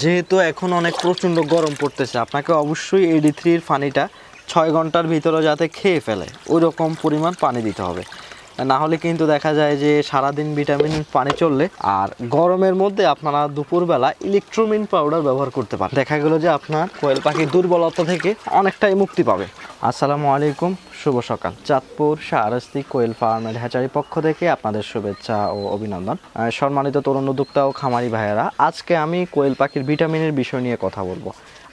যেহেতু এখন অনেক প্রচণ্ড গরম পড়তেছে, আপনাকে অবশ্যই এডি থ্রির পানিটা ছয় ঘণ্টার ভিতরে যাতে খেয়ে ফেলে ওই রকম পরিমাণ পানি দিতে হবে। না হলে কিন্তু দেখা যায় যে সারাদিন ভিটামিন পানি চললে, আর গরমের মধ্যে আপনারা দুপুরবেলা ইলেকট্রোমিন পাউডার ব্যবহার করতে পারেন। দেখা গেল যে আপনার কোয়েল পাখির দুর্বলতা থেকে অনেকটাই মুক্তি পাবে। আসসালামু আলাইকুম, শুভ সকাল। চাঁদপুর শাহরাস্তি কোয়েল ফার্মের হ্যাচারি পক্ষ থেকে আপনাদের শুভেচ্ছা ও অভিনন্দন। সম্মানিত তরুণ উদ্যোক্তা ও খামারি ভাইয়েরা, আজকে আমি কোয়েল পাখির ভিটামিনের বিষয় নিয়ে কথা বলব।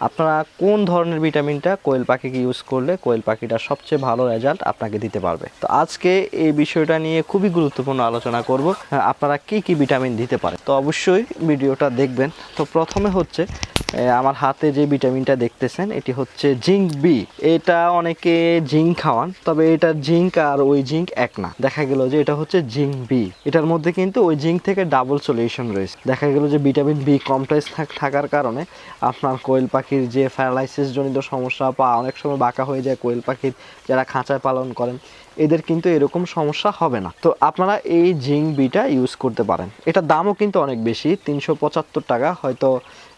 আপনারা কোন ধরনের ভিটামিনটা কোয়েল পাখিকে ইউজ করলে কোয়েল পাখিটা সবচেয়ে ভালো রেজাল্ট আপনাকে দিতে পারবে? তো আজকে এই বিষয়টা নিয়ে খুবই গুরুত্বপূর্ণ আলোচনা করব। আপনারা কি কি ভিটামিন দিতে পারে তো অবশ্যই ভিডিওটা দেখবেন। তো প্রথমে হচ্ছে আমার হাতে যে ভিটামিনটা দেখতেছেন, এটি হচ্ছে জিঙ্ক বি। এটা অনেকে জিঙ্ক খাওয়ান, তবে এটা জিঙ্ক আর ওই জিঙ্ক এক না। দেখা গেল যে এটা হচ্ছে জিঙ্ক বি। এটার মধ্যে কিন্তু ওই জিঙ্ক থেকে ডাবল সলিউশন রয়েছে। দেখা গেল যে ভিটামিন বি কমপ্লেক্স থাকার কারণে আপনার কোয়েল পাখির যে প্যারালাইসিস জনিত সমস্যা বা অনেক সময় বাঁকা হয়ে যায় কোয়েল পাখির যারা খাঁচায় পালন করেন, এদের কিন্তু এরকম সমস্যা হবে না। তো আপনারা এই জিঙ্ক বিটা ইউজ করতে পারেন। এটার দামও কিন্তু অনেক বেশি, তিনশো পঁচাত্তর টাকা। হয়তো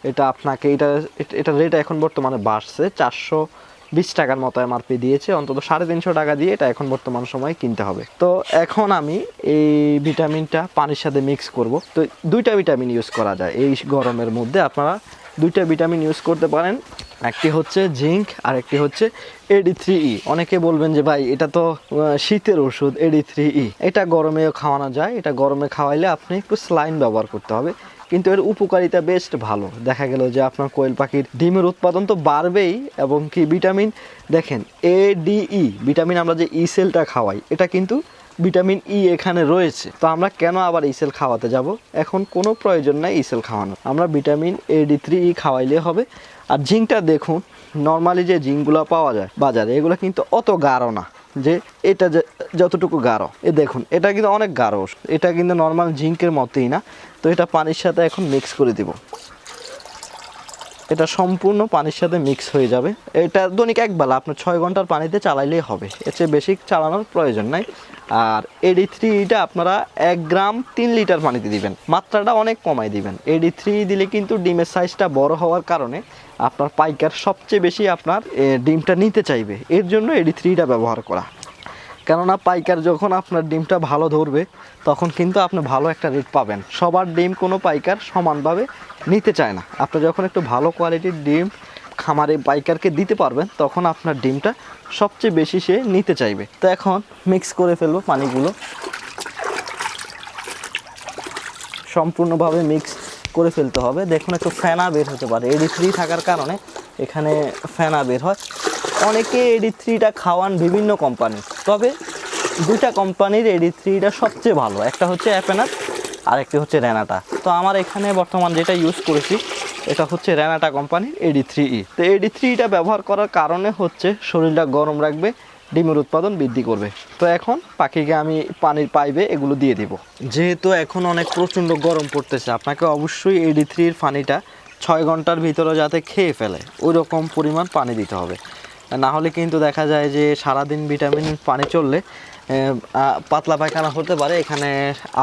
এটা আপনাকে এটা, এটা- রেট এখন বর্তমানে বাড়ছে। চারশো বিশ টাকার মতো এমআরপি দিয়েছে। অন্তত সাড়ে তিনশো টাকা দিয়ে এটা এখন বর্তমান সময়ে কিনতে হবে। তো এখন আমি এই ভিটামিনটা পানির সাথে মিক্স করব। তো দুইটা ভিটামিন ইউজ করা যায় এই গরমের মধ্যে। আপনারা দুইটা ভিটামিন ইউজ করতে পারেন। একটি হচ্ছে জিঙ্ক আর একটি হচ্ছে এডি থ্রি ই অনেকে বলবেন যে, ভাই, এটা তো শীতের ওষুধ এডি থ্রি ই এটা গরমেও খাওয়ানো যায়। এটা গরমে খাওয়াইলে আপনি একটু স্লাইন ব্যবহার করতে হবে। কিন্তু এর উপকারিতা বেশ ভালো। দেখা গেল যে আপনার কোয়েল পাখির ডিমের উৎপাদন তো বাড়বেই এবং কি ভিটামিন, দেখেন এ ডিই ভিটামিন আমরা যে ই সেলটা খাওয়াই, এটা কিন্তু ভিটামিন ই এখানে রয়েছে। তো আমরা কেন আবার ইসেল খাওয়াতে যাব? এখন কোনো প্রয়োজন নাই ইসেল খাওয়ানো আমরা vitamin A D three E খাওয়াইলে হবে। আর জিঙ্কটা দেখুন নর্মালি যে জিঙ্কগুলো পাওয়া যায় বাজারে, এগুলো কিন্তু অত গাঢ় না। যে এটা যতটুকু গাঢ়। এ দেখুন, এটা কিন্তু অনেক গাঢ়। এটা কিন্তু নর্মাল জিঙ্কের মতোই না। তো এটা পানির সাথে এখন মিক্স করে দিব। এটা সম্পূর্ণ পানির সাথে মিক্স হয়ে যাবে। এটা দৈনিক এক বেলা, আপনার ছয় ঘণ্টার পানিতে চালাইলেই হবে। এর চেয়ে বেশি চালানোর প্রয়োজন নাই। আর এডি থ্রিটা আপনারা এক গ্রাম তিন লিটার পানিতে দিবেন। মাত্রাটা অনেক কমাই দিবেন। এডি থ্রি দিলে কিন্তু ডিমের সাইজটা বড় হওয়ার কারণে আপনার পাইকার সবচেয়ে বেশি আপনার ডিমটা নিতে চাইবে। এর জন্য এডি থ্রিটা ব্যবহার করা। কেননা পাইকার যখন আপনার ডিমটা ভালো ধরবে, তখন কিন্তু আপনি ভালো একটা রেট পাবেন। সবার ডিম কোনো পাইকার সমানভাবে নিতে চায় না। আপনি যখন একটু ভালো কোয়ালিটির ডিম খামারে পাইকারকে দিতে পারবেন, তখন আপনার ডিমটা সবচেয়ে বেশি সে নিতে চাইবে। তো এখন মিক্স করে ফেলব পানিগুলো। সম্পূর্ণভাবে মিক্স করে ফেলতে হবে। দেখুন, একটু ফেনা বের হতে পারে। এডি থ্রি থাকার কারণে এখানে ফেনা বের হয়। অনেকে এডি থ্রিটা খাওয়ান বিভিন্ন কোম্পানি তবে দুইটা কোম্পানির এডি থ্রিটা সবচেয়ে ভালো। একটা হচ্ছে অ্যাপেনার আর একটি হচ্ছে রেনাটা তো আমার এখানে বর্তমান যেটা ইউজ করেছি, এটা হচ্ছে রেনাটা কোম্পানির এডি থ্রি ই। তো এডি থ্রিটা ব্যবহার করার কারণে হচ্ছে শরীরটা গরম রাখবে, ডিমের উৎপাদন বৃদ্ধি করবে। তো এখন পাখিকে আমি পানির পাইবে এগুলো দিয়ে দিব। যেহেতু এখন অনেক প্রচণ্ড গরম পড়তেছে, আপনাকে অবশ্যই এডি থ্রির পানিটা ছয় ঘণ্টার ভিতরে যাতে খেয়ে ফেলে ওই রকম পরিমাণ পানি দিতে হবে। না হলে কিন্তু দেখা যায় যে সারাদিন ভিটামিন পানি চললে পাতলা পায়খানা হতে পারে, এখানে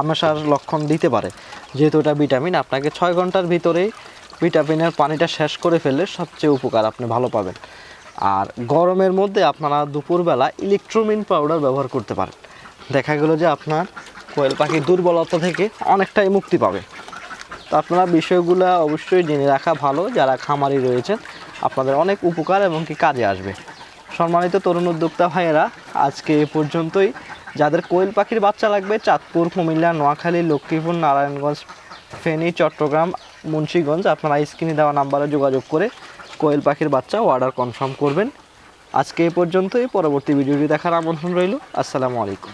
আমাশার লক্ষণ দিতে পারে। যেহেতু এটা ভিটামিন, আপনাকে ছয় ঘণ্টার ভিতরেই ভিটামিনের পানিটা শেষ করে ফেললে সবচেয়ে উপকার আপনি ভালো পাবেন। আর গরমের মধ্যে আপনারা দুপুরবেলা ইলেকট্রোমিন পাউডার ব্যবহার করতে পারেন। দেখা গেল যে আপনার কোয়েল পাখির দুর্বলতা থেকে অনেকটাই মুক্তি পাবে। তো আপনারা বিষয়গুলো অবশ্যই জেনে রাখা ভালো, যারা খামারি রয়েছেন আপনাদের অনেক উপকার এবং কি কাজে আসবে। সম্মানিত তরুণ উদ্যোক্তা ভাইয়েরা, আজকে এ পর্যন্তই। যাদের কোয়েল পাখির বাচ্চা লাগবে, চাঁদপুর, কুমিল্লা, নোয়াখালী, লক্ষ্মীপুর, নারায়ণগঞ্জ, ফেনী, চট্টগ্রাম, মুন্সীগঞ্জ, আপনারা স্ক্রিনে দেওয়া নাম্বারে যোগাযোগ করে কোয়েল পাখির বাচ্চা অর্ডার কনফার্ম করবেন। আজকে এ পর্যন্তই, পরবর্তী ভিডিওটি দেখার আমন্ত্রণ রইল। আসসালামু আলাইকুম।